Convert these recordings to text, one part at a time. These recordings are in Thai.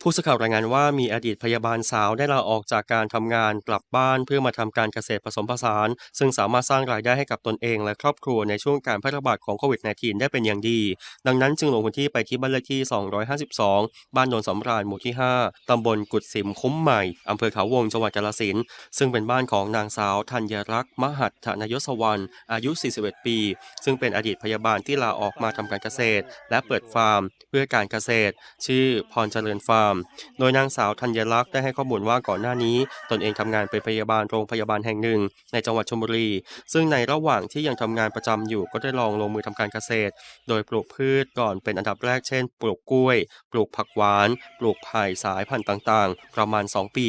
ผู้สื่อข่าวรายงานว่ามีอดีตพยาบาลสาวได้ลาออกจากการทำงานกลับบ้านเพื่อมาทำการเกษตรผสมผสาน ซึ่งสามารถสร้างรายได้ให้กับตนเองและครอบครัวในช่วงการแพร่ระบาดของโควิด -19 ได้เป็นอย่างดี ดังนั้นจึงลงพื้นที่ไปที่บ้านเลขที่ 252 บ้านโนนสำราญหมู่ที่ 5 ตำบลกุดสิมคุ้มใหม่อำเภอเขาวงจังหวัดกาฬสินธุ์ซึ่งเป็นบ้านของนางสาวธัญรักษ์มหัตถนยศวรรณอายุ 41 ปี ซึ่งเป็นอดีตพยาบาลที่ลาออกมาทำการเกษตร และเปิดฟาร์ม เพื่อการเกษตร ชื่อพรเจริญฟาร์มโดยนางสาวธัญลักษณ์ได้ให้ข้อมูลว่าก่อนหน้านี้ ตนเองทำงานเป็นพยาบาลโรงพยาบาลแห่งหนึ่ง ในจังหวัดชลบุรี ซึ่งในระหว่างที่ยังทำงานประจำอยู่ก็ได้ลองลงมือทำการเกษตร โดยปลูกพืชก่อนเป็นอันดับแรกเช่น ปลูกกล้วย ปลูกผักหวาน ปลูกไผ่สายพันธุ์ต่างๆ ประมาณ 2 ปี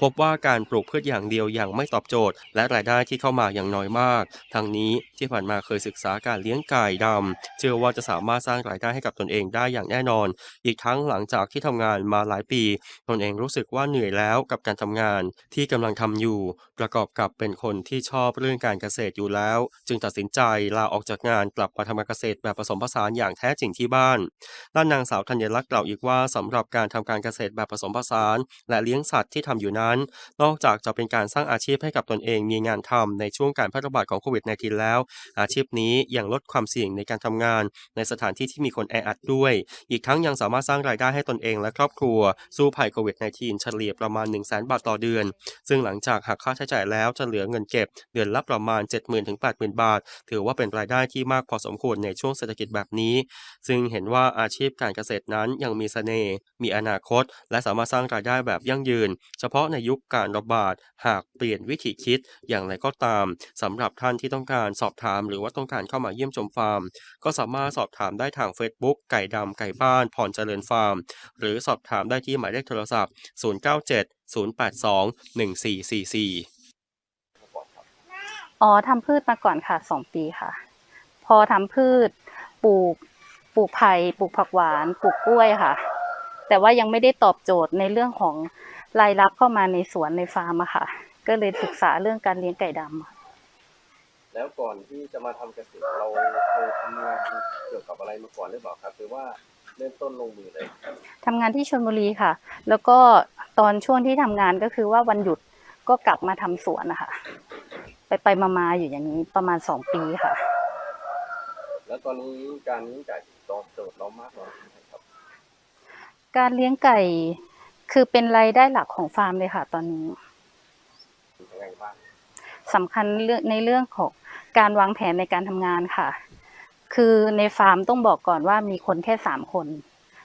พบว่าการปลูกพืชอย่างเดียวยังไม่ตอบโจทย์ และรายได้ที่เข้ามาอย่างน้อยมาก ทั้งนี้ที่ผ่านมาเคยศึกษาการเลี้ยงไก่ดำเชื่อว่าจะสามารถสร้างรายได้ให้กับตนเองได้อย่างแน่นอน อีกทั้งหลังจากที่ทำงานมาหลายปีตนเองรู้สึกว่าเหนื่อยแล้วกับการทำงานที่กำลังทำอยู่ ประกอบกับเป็นคนที่ชอบเรื่องการเกษตรอยู่แล้ว จึงตัดสินใจลาออกจากงานกลับมาทำการเกษตรแบบผสมผสานอย่างแท้จริงที่บ้านด้านนางสาวธัญลักษณ์กล่าวอีกว่าสำหรับการทำการเกษตรแบบผสมผสาน และเลี้ยงสัตว์ที่ทำอยู่นั้น นอกจากจะเป็นการสร้างอาชีพให้กับตนเองมีงานทำในช่วงการแพร่ระบาดของโควิด -19 แล้ว อาชีพนี้ยังลดความเสี่ยงในการทำงาน ในสถานที่ที่มีคนแออัดด้วย อีกทั้งยังสามารถสร้างรายได้ให้ตนเองและครอบครัว สู้ภัยโควิด -19 เฉลี่ยประมาณ 1 0 0 0 0แบาทต่อเดือน ซึ่งหลังจากหักค่าใช้จ่ายแล้วจะเหลือเงินเก็บ เดือนละประมาณ 70,000ถึง80,000 บาท ถือว่าเป็นรายได้ที่มากพอสมควรในช่วงเศรษฐกิจแบบนี้ ซึ่งเห็นว่าอาชีพการเกษตรนั้นยังมีเสน่ห์มีอนาคต และสามารถสร้างรายได้แบบยั่งยืน เฉพาะในยุคการระบาดหากเปลี่ยนวิธีคิดอย่างไรก็ตามสำหรับท่านที่ต้องการสอบถาม หรือว่าต้องการเข้ามาเยี่ยมชมฟาร์ม ก็สามารถสอบถามได้ทาง Facebook ไก่ดำไก่บ้านพรเจริญฟาร์ม หรือสอบถามได้ที่หมายเลขโทรศัพท์ 097 082 1444 อ๋อทำพืชมาก่อนค่ะสองปีค่ะ พอทำพืชปลูกปลูกไผ่ปลูกผักหวานปลูกกล้วยค่ะ แต่ว่ายังไม่ได้ตอบโจทย์ในเรื่องของรายรับเข้ามาในสวนในฟาร์มอะค่ะ ก็เลยศึกษาเรื่องการเลี้ยงไก่ดำค่ะแล้วก่อนที่จะมาทำเกษตรเราเคยทำงานเกี่ยวกับอะไรมาก่อนหรือเปล่าครับหรือว่า เริ่มต้นลงมือเลยทำงานที่ชลบุรีค่ะ แล้วก็ตอนช่วงที่ทำงานก็คือว่าวันหยุดก็กลับมาทำสวนนะคะไปไปๆมาๆอยู่อย่างนี้ประมาณสองปีค่ะ แล้วตอนนี้การเลี้ยงไก่ตอบโจทย์เรามากน้อยแค่ไหนครับ การเลี้ยงไก่คือเป็นรายได้หลักของฟาร์มเลยค่ะ ตอนนี้ยังไงบ้างสำคัญเรื่องในเรื่องของการวางแผนในการทำงานค่ะ คือในฟาร์มต้องบอกก่อนว่ามีคนแค่สามคน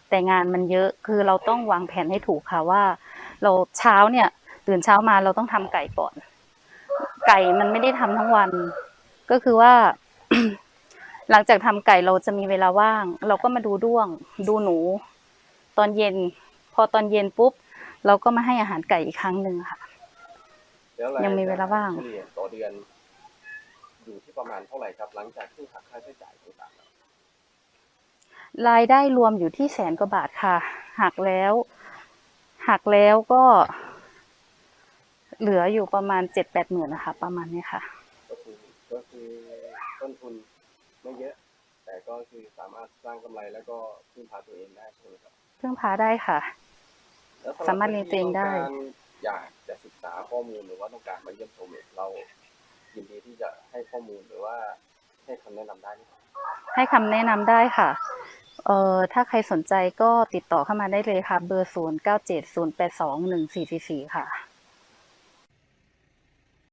แต่งานมันเยอะคือเราต้องวางแผนให้ถูกค่ะว่า เราเช้าเนี่ยตื่นเช้ามาเราต้องทำไก่ก่อน ไก่มันไม่ได้ทำทั้งวัน ก็คือว่า หลังจากทำไก่เราจะมีเวลาว่าง เราก็มาดูด้วง ดูหนู ตอนเย็น พอตอนเย็นปุ๊บ เราก็มาให้อาหารไก่อีกครั้งหนึ่งค่ะแล้วรายยังมีเวลาว่างเฉลี่ยต่อเดือน อยู่ที่ประมาณเท่าไหร่ครับ หลังจากที่หักค่าใช้จ่ายต่างๆแล้วรายได้รวมอยู่ที่แสนกว่าบาทค่ะหักแล้วหักแล้วก็ เหลืออยู่ประมาณเจ็ดแปดหมื่นนะคะ ประมาณนี้ค่ะ ก็คือก็คือต้นทุนไม่เยอะ แต่ก็คือสามารถสร้างกำไรแล้วก็พึ่งพาตัวเองได้ใช่ไหมครับเพิ่งพาได้ค่ะ แล้วสำหบสามารถเลี้ยงตัวเองได้ คนที่ต้องการอยากจะศึกษาข้อมูลหรือว่าต้องการมาเยี่ยมชมเนี่ยเรายินดีที่จะ ให้ข้อมูลหรือว่าให้คำแนะนำได้ไหมครับให้คำแนะนำได้ค่ะ เอ่อ ถ้าใครสนใจก็ติดต่อเข้ามาได้เลยค่ะ เบอร์ศูนย์เก้าเจ็ดศูนย์แปดสองหนึ่งสี่สี่ค่ะ